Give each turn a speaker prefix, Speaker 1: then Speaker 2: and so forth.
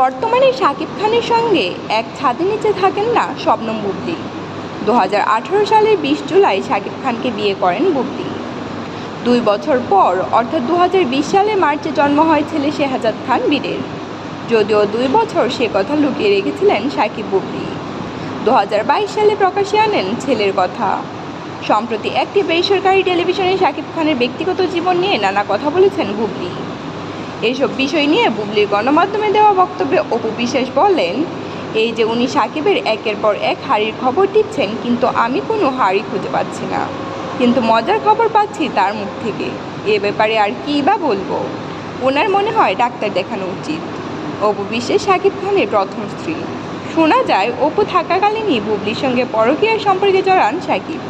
Speaker 1: বর্তমানে শাকিব খানের সঙ্গে এক ছাদের নিচে থাকেন না শবনম বুবলি। দু সালের বিশ জুলাই শাকিব খানকে বিয়ে করেন বুবলি। দুই বছর পর, অর্থাৎ দু হাজার বিশ সালে মার্চে জন্ম হয় ছেলে শেহাজাদ খান বীরের। যদিও দুই বছর সে কথা লুকিয়ে রেখেছিলেন শাকিব বুবলি। দু সালে প্রকাশ্যে আনেন ছেলের কথা। সম্প্রতি একটি বেসরকারি টেলিভিশনে শাকিব খানের ব্যক্তিগত জীবন নিয়ে নানা কথা বলেছেন বুবলি। এইসব বিষয় নিয়ে বুবলির গণমাধ্যমে দেওয়া বক্তব্যে অপু বিশ্বাস বলেন, এই যে উনি সাকিবের একের পর এক হাড়ির খবর দিচ্ছেন, কিন্তু আমি কোনো হাড়ি খুঁজে পাচ্ছি না। কিন্তু মজার খবর পাচ্ছি তার মুখ থেকে। এ ব্যাপারে আর কী বা বলব? ওনার মনে হয় ডাক্তার দেখানো উচিত। অপু বিশ্বাস শাকিব খানের প্রথম স্ত্রী। শোনা যায়, অপু থাকাকালীনই বুবলির সঙ্গে পরকীয়ার সম্পর্কে জড়ান শাকিব